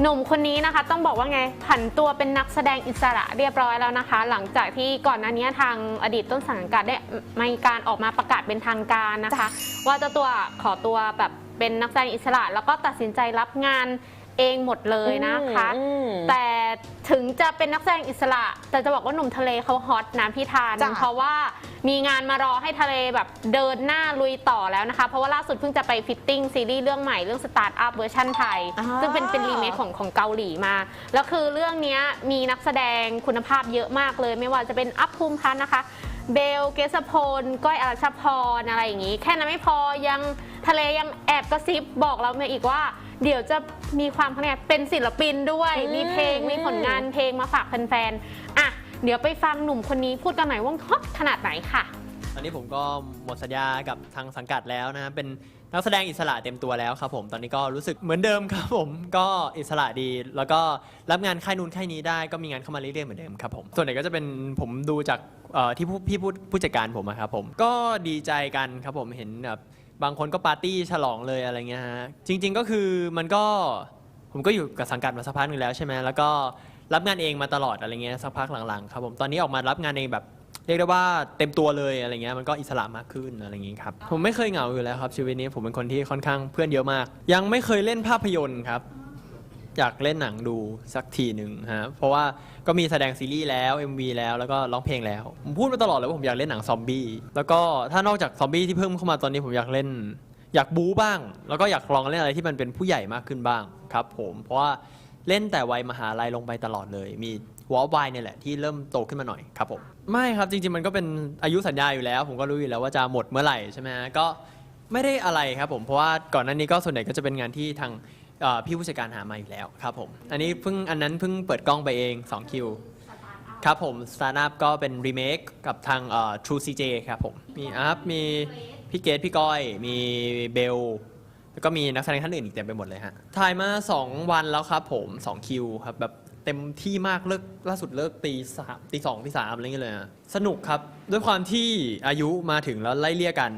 หนุ่มคนนี้นะคะต้องบอกว่าไงผันตัวเป็นนักแสดงอิสระเรียบร้อยแล้วนะคะ หลังจากที่ก่อนหน้านี้ทางอดีตต้นสังกัดได้มีการออกมาประกาศเป็นทางการนะคะ ว่าเจ้าตัวขอตัวแบบเป็นนักแสดงอิสระ แล้วก็ตัดสินใจรับงานเองหมดเลยนะคะอืมแต่ถึงจะเป็นนักแสดงอิสระ แต่จะบอกว่าหนุ่มทะเลเขาฮอตนะพี่ทานจ้ะเพราะว่า มีงานมารอให้ทะเลแบบเดินหน้าลุยต่อแล้วนะคะ เพราะว่าล่าสุดเพิ่งจะไปฟิตติ้งซีรีส์เรื่องใหม่เรื่องสตาร์ทอัพเวอร์ชันไทยอ่าซึ่งเป็นเป็นรีเมคของของเกาหลีมา แล้วคือเรื่องเนี้ยมีนักแสดงคุณภาพเยอะมากเลย ไม่ว่าจะเป็นอัพภูมิพัฒน์นะคะเบล เกษพล ก้อยอรัชพร อะไรอย่างนี้ แค่นั้นไม่พอ ยังทะเลยังแอบกระซิบบอกเรามาอีกว่า เดี๋ยวจะมีความเขาเนี่ยเป็นศิลปินด้วยอืมมีเพลง มีผลงานเพลงมาฝากแฟนๆ อะ เดี๋ยวไปฟังหนุ่มคนนี้พูดกันหน่อยว่าฮอตขนาดไหนค่ะ ตอนนี้ผมก็หมดสัญญากับทางสังกัดแล้วนะเป็นนักแสดงอิสระเต็มตัวแล้วครับผมตอนนี้ก็รู้สึกเหมือนเดิมครับผมก็อิสระดี แล้วก็รับงานค่ายนู้นค่ายนี้ได้ก็มีงานเข้ามาเรื่อยๆเหมือนเดิมครับผมส่วนใหญ่ก็จะเป็นผมดูจากเอ่อที่ผู้พี่ผู้ผู้จัดการผมอะครับผมก็ดีใจกันครับผมเห็นแบบบางคนก็ปาร์ตี้ฉลองเลยอะไรเงี้ยฮะจริง ๆก็คือมันก็ผมก็อยู่กับสังกัดมาสักพักหนึ่งแล้วใช่ไหมแล้วก็ รับงานเองมาตลอดอะไรเงี้ยสักพักหลังๆครับผมตอนนี้ออกมารับงานเองแบบเรียกได้ว่าเต็มตัวเลยอะไรเงี้ยมันก็อิสระมากขึ้นอะไรอย่างงี้ครับผมไม่เคยเหงาอยู่แล้วครับชีวิตนี้ผมเป็นคนที่ค่อนข้างเพื่อนเยอะมาก ยังไม่เคยเล่นภาพยนตร์ครับ อยากเล่นหนังดูสักทีหนึ่งฮะเพราะว่าก็มีแสดงซีรีส์แล้ว MV แล้วแล้วก็ร้องเพลงแล้วผมพูดมาตลอดเลยว่าผมอยากเล่นหนังซอมบี้แล้วก็ถ้านอกจากซอมบี้ที่เพิ่มเข้ามาตอนนี้ผมอยากเล่น อยากบู๊บ้าง แล้วก็อยากลองเล่นอะไรที่มันเป็นผู้ใหญ่มากขึ้นบ้างครับ ผมเพราะว่า เล่นแต่วัยมหาลัยลงไปตลอดเลย มีวอลวายเนี่ยแหละที่เริ่มโตขึ้นมาหน่อยครับผมไม่ครับจริงๆมันก็เป็นอายุสัญญาอยู่แล้ว ผมก็รู้อยู่แล้วว่าจะหมดเมื่อไหร่ใช่ไหมก็ไม่ได้อะไรครับผมเพราะว่าก่อนหน้านี้ก็ส่วนใหญ่ก็จะเป็นงานที่ทางพี่ผู้จัดการหามาอยู่แล้วครับผมอันนี้เพิ่งอันนั้นเพิ่งเปิดกล้องไปเอง2คิวครับผม Startup ก็เป็นรีเมคกับทาง True CJ ครับผมมีอัพมีพี่เกตพี่ก้อย มีเบล แล้วก็มีนักแสดงท่านอื่นอีกเต็มไปหมดเลยฮะ ถ่ายมา 2 วันแล้วครับผม 2 คิวครับแบบเต็มที่มากเลิกล่าสุดเลิกตีสามตีสองตีสามอะไรเงี้ยเลยฮะสนุกครับ ด้วยความที่อายุมาถึงแล้วไล่เลี่ยกัน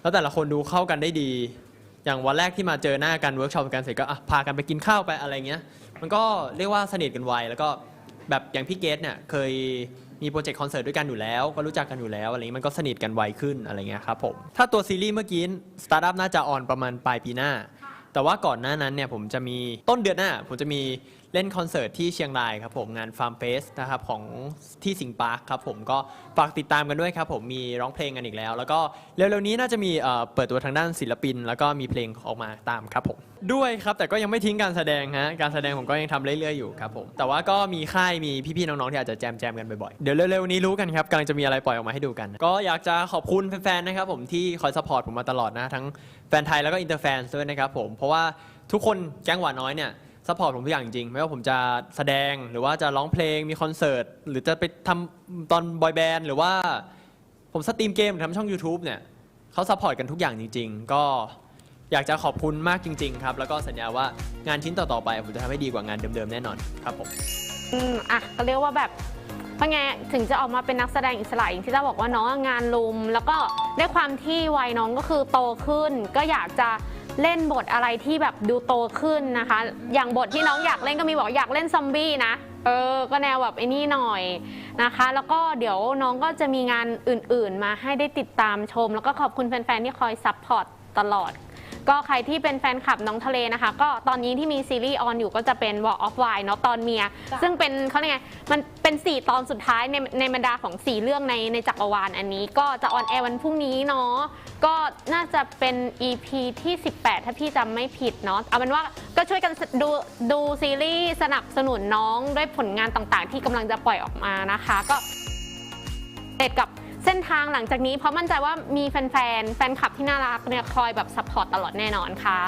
แล้วแต่ละคนดูเข้ากันได้ดี อย่างวันแรกที่มาเจอหน้ากันเวิร์กช็อปกันเสร็จก็อะพากันไปกินข้าวไปอะไรเงี้ย มันก็เรียกว่าสนิทกันไวแล้วก็แบบอย่างพี่เกตเนี่ยเคย มีโปรเจกต์คอนเสิร์ตด้วยกันอยู่แล้ว ก็รู้จักกันอยู่แล้วอะไรเงี้ยมันก็สนิทกันไวขึ้นอะไรเงี้ยครับผมถ้าตัวซีรีส์เมื่อกี้สตาร์ทอัพน่าจะออนประมาณปลายปีหน้า แต่ว่าก่อนหน้านั้นเนี่ยผมจะมีต้นเดือนหน้า ผมจะมี เล่นคอนเสิร์ตที่เชียงรายครับผมงานฟาร์มเฟสนะครับของที่สิงห์ปาร์คครับผมก็ฝากติดตามกันด้วยครับผมมีร้องเพลงกันอีกแล้ว แล้วก็เร็วๆนี้น่าจะมีเอ่อเปิดตัวทางด้านศิลปิน แล้วก็มีเพลงออกมาตามครับผมด้วยครับแต่ก็ยังไม่ทิ้งการแสดงฮะการแสดงผมก็ยังทำเรื่อยๆอยู่ครับผมแต่ว่าก็มีค่ายมีพี่ๆน้องๆที่อาจจะแจมๆกันบ่อยๆเดี๋ยวเร็วๆนี้รู้กันครับกำลังจะมีอะไรปล่อยออกมาให้ดูกัน ก็อยากจะขอบคุณแฟนๆนะครับผมที่คอยสปอร์ตผมมาตลอดนะทั้งแฟนไทยแล้วก็อินเตอร์แฟนด้วยนะครับผมเพราะว่าทุกคนแก๊งหวานน้อยเนี่ย สปอร์ตผมทุกอย่างจริงๆไม่ว่าผมจะแสดงหรือว่าจะร้องเพลงมีคอนเสิร์ตหรือจะไปทำตอนบอยแบนด์หรือว่าผมสตรีมเกมหรือทำช่อง YouTube เนี่ยเขาซัพพอร์ตกันทุกอย่างจริง ๆ ก็อยากจะขอบคุณมากจริง ๆ ครับ แล้วก็สัญญาว่างานชิ้นต่อๆไป ผมจะทำให้ดีกว่างานเดิมๆแน่นอนครับผม อืมอะก็เรียกว่าแบบเพราะไงถึงจะออกมาเป็นนักแสดงอิสระอย่างที่เจ้าบอกว่าน้องงานลุม แล้วก็ด้วยความที่วัยน้องก็คือโตขึ้น ก็อยากจะ เล่นบทอะไรที่แบบดูโตขึ้นนะคะ อย่างบทที่น้องอยากเล่นก็มีบอกอยากเล่นซอมบี้นะ เออ ก็แนวแบบไอ้นี่หน่อยนะคะ แล้วก็เดี๋ยวน้องก็จะมีงานอื่นๆ มาให้ได้ติดตามชม แล้วก็ขอบคุณแฟนๆที่คอยซัพพอร์ตตลอด ก็ใครที่เป็นแฟนคลับน้องทะเลนะคะ ก็ตอนนี้ที่มีซีรีส์ออนอยู่ก็จะเป็น Walk of Wine เนาะตอนเมีย ซึ่งเป็นเขาเรียกไงมันเป็น 4 ตอนสุดท้ายในในบรรดาของ 4 เรื่องในในจักรวาลอันนี้ ก็จะออนแอร์วันพรุ่งนี้เนาะก็น่าจะเป็น EP ที่ 18 ถ้าพี่จำไม่ผิดเนาะเอาเป็นว่าก็ช่วยกันดูดูซีรีส์สนับสนุนน้องด้วยผลงานต่างๆ ที่กำลังจะปล่อยออกมานะคะ ก็เอ็ดกับ เส้นทางหลังจากนี้เพราะมั่นใจว่ามีแฟนๆ แฟนคลับที่น่ารักเนี่ยคอยแบบซัพพอร์ตตลอดแน่นอนค่ะ